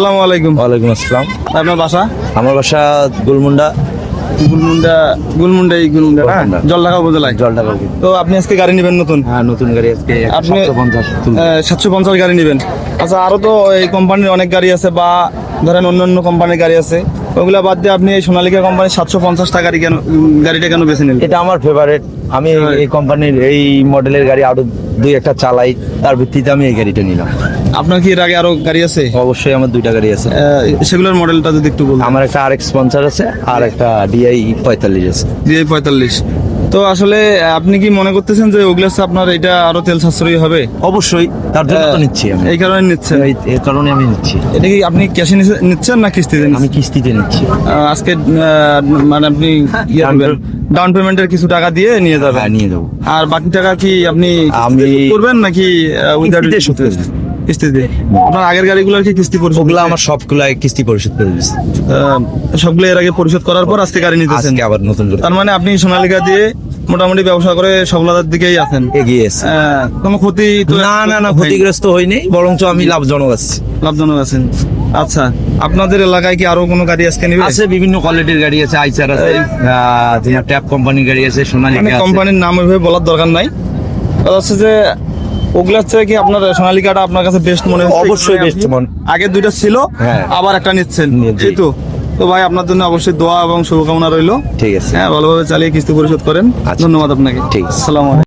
আসসালামু আলাইকুম। ওয়ালাইকুম আসসালাম। আপনার বাসা? আমার বাসা গুলমুন্ডা। গুলমুন্ডা গুলমুন্ডা এই। জলঢাকা উপজেলায়? তো আপনি আজকে গাড়ি নেবেন নতুন? হ্যাঁ নতুন গাড়ি আজকে আপনি সাতশো পঞ্চাশ গাড়ি নেবেন। আচ্ছা আরও তো এই কোম্পানির অনেক গাড়ি আছে বা ধরেন অন্য অন্য কোম্পানির গাড়ি আছে। ওগুলা বাদ দিয়ে আপনি এই সোনালিকা কোম্পানির সাতশো পঞ্চাশ টাকারই কেন গাড়িটা কেন বেছে নিলেন? এটা আমার ফেভারিট আমি এই কোম্পানির এই মডেলের গাড়ি আরও দুই একটা চালাই তার ভিত্তিতে আমি এই গাড়িটা নিলাম। আপনার কি এর আগে আরও গাড়ি আছে? অবশ্যই আমার দুইটা গাড়ি আছে। সেগুলোর মডেলটা যদি একটু বলুন আমার একটা আর এক্স পঞ্চাশ আছে আর একটা ডিআই পঁয়তাল্লিশ আছে। দিয়ে পঁয়তাল্লিশ। তো আসলে আপনি কি মনে করতেছেন যে ওগুলাস আপনার এটা আরও তেল সাশ্রয়ী হবে? অবশ্যই তার জন্য তো নিচ্ছি আমি। এই কারণে নিচ্ছেন? এই কারণে আমি নিচ্ছি। এটা কি আপনি ক্যাশে নিচ্ছেন না কিস্তিতে আমি কিস্তিতে নিচ্ছি। আজকে মানে আপনি ইয়ে ডাউন পেমেন্টের কিছু টাকা দিয়ে নিয়ে যাবেন। হ্যাঁ নিয়ে দেবো আর বাকি টাকা কি আপনি করবেন নাকি উইদাউট কিস্তিতে। আপনার আগের গাড়িগুলোর কি কিস্তি পরিশোধ ওগুলো আমার সবগুলো কিস্তি পরিশোধ করে আহ, সবগুলো এর আগে পরিশোধ করার পর আজকে গাড়ি নিতেছেন? আবার নতুন করে। তার মানে আপনি সোনালিকা দিয়ে মোটামুটি ব্যবসা করে সফলতার দিকেই আছেন? এগিয়ে কোনো ক্ষতি তো না না না। ক্ষতিগ্রস্ত হয়নি বরঞ্চ আমি লাভজনক আছি। লাভজনক আছেন। আচ্ছা আপনাদের এলাকায় কি আরও কোনো গাড়ি আজকে নিবে? আছে বিভিন্ন কোয়ালিটির গাড়ি আছে আইসার আছে ট্যাপ কোম্পানির গাড়ি আছে সোনালিকা কোম্পানির নাম ওইভাবে বলার দরকার নাই। কথা হচ্ছে যে ওগুলার থেকে কি আপনার সোনালিকাটা আপনার কাছে বেস্ট মনে হচ্ছে অবশ্যই বেস্ট মনে- আগে দুইটা ছিল হ্যাঁ। আবার একটা নিচ্ছেন জি। তো ভাই আপনার জন্য অবশ্যই দোয়া এবং শুভকামনা রইল ঠিক আছে হ্যাঁ ভালোভাবে চালিয়ে কিস্তি পরিশোধ করেন আচ্ছা। ধন্যবাদ আপনাকে ঠিক। আসসালামু আলাইকুম